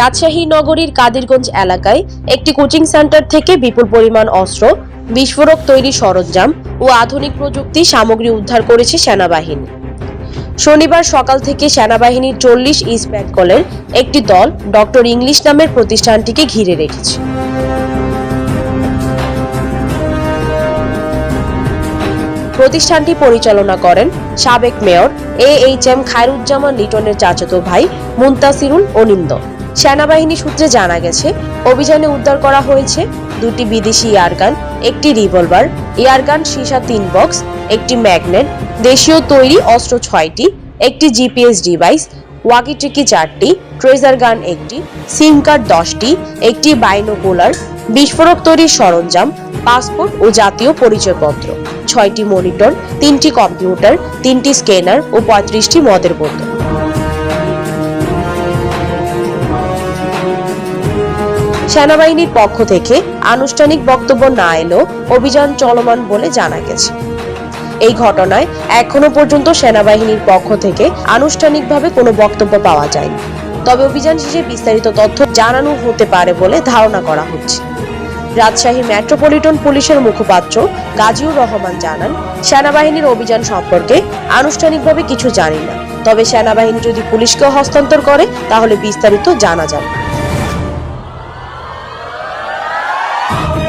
রাজশাহী নগরীর কাদিরগঞ্জ এলাকায় একটি কোচিং সেন্টার থেকে বিপুল পরিমাণ অস্ত্র, বিস্ফোরক তৈরি সরঞ্জাম ও আধুনিক প্রযুক্তি সামগ্রী উদ্ধার করেছে সেনাবাহিনী। শনিবার সকাল থেকে সেনাবাহিনীর চল্লিশ ইস্ট বেঙ্গলের একটি দল ডক্টর ইংলিশ নামের প্রতিষ্ঠানটিকে ঘিরে রেখেছে। প্রতিষ্ঠানটি পরিচালনা করেন সাবেক mayor A H M Khairuzzaman লিটনের চাচাতো ভাই মুন্তাসিরুল অনিন্দ। সেনাবাহিনী সূত্রে জানা গেছে, অভিযানে উদ্ধার করা হয়েছে দুটি বিদেশি এয়ারগান, একটি রিভলভার, এয়ারগান সীসা তিন বক্স, একটি ম্যাগনেট, দেশীয় তৈরি অস্ত্র ছয়টি, একটি জিপিএস ডিভাইস ওয়াকিটিকি চারটি, ট্রেজার গান একটি, সিম কার্ড দশটি, একটি বাইনোকুলার, বিস্ফোরক তৈরির সরঞ্জাম, পাসপোর্ট ও জাতীয় পরিচয়পত্র, ছয়টি মনিটর, তিনটি কম্পিউটার, তিনটি স্ক্যানার ও পঁয়ত্রিশটি মদের বোতল। সেনাবাহিনীর পক্ষ থেকে আনুষ্ঠানিক বক্তব্য না এলেও অভিযান চলমান বলে জানা গেছে। এই ঘটনায় এখনও পর্যন্ত সেনাবাহিনীর পক্ষ থেকে আনুষ্ঠানিকভাবে কোনো বক্তব্য পাওয়া যায়নি। তবে অভিযান শেষে বিস্তারিত তথ্য জানানো হতে পারে বলে ধারণা করা হচ্ছে। রাজশাহী মেট্রোপলিটন পুলিশের মুখপাত্র গাজীউর রহমান জানান, সেনাবাহিনীর অভিযান সম্পর্কে আনুষ্ঠানিকভাবে কিছু জানি না। তবে সেনাবাহিনী যদি পুলিশকে হস্তান্তর করে, তাহলে বিস্তারিত জানা যাবে। Oh!